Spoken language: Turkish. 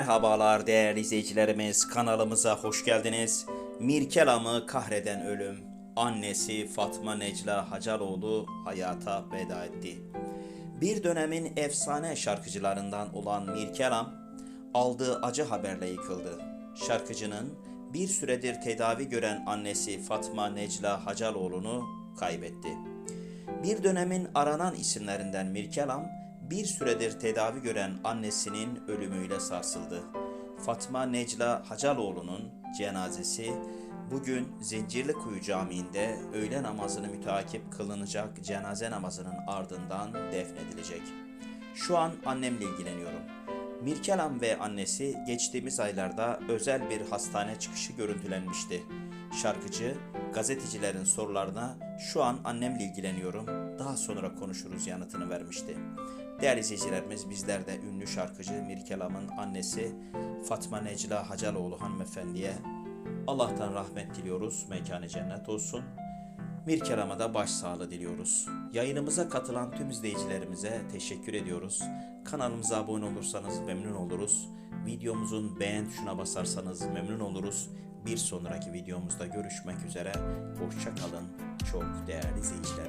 Merhabalar değerli izleyicilerimiz kanalımıza hoş geldiniz. Mirkelam'ı kahreden ölüm. Annesi Fatma Necla Hacaloğlu hayata veda etti. Bir dönemin efsane şarkıcılarından olan Mirkelam aldığı acı haberle yıkıldı. Şarkıcının bir süredir tedavi gören annesi Fatma Necla Hacaloğlu'nu kaybetti. Bir dönemin aranan isimlerinden Mirkelam, bir süredir tedavi gören annesinin ölümüyle sarsıldı. Fatma Necla Hacaloğlu'nun cenazesi bugün Zincirlikuyu Camii'nde öğle namazını müteakip kılınacak cenaze namazının ardından defnedilecek. Şu an annemle ilgileniyorum. Mirkelam ve annesi geçtiğimiz aylarda özel bir hastane çıkışı görüntülenmişti. Şarkıcı gazetecilerin sorularına şu an annemle ilgileniyorum daha sonra konuşuruz yanıtını vermişti. Değerli izleyicilerimiz bizler de ünlü şarkıcı Mirkelam'ın annesi Fatma Necla Hacaloğlu hanımefendiye Allah'tan rahmet diliyoruz, mekanı cennet olsun. Mirkelam'a da başsağlığı diliyoruz. Yayınımıza katılan tüm izleyicilerimize teşekkür ediyoruz. Kanalımıza abone olursanız memnun oluruz. Videomuzun beğen tuşuna basarsanız memnun oluruz. Bir sonraki videomuzda görüşmek üzere. Hoşça kalın çok değerli izleyicilerimiz.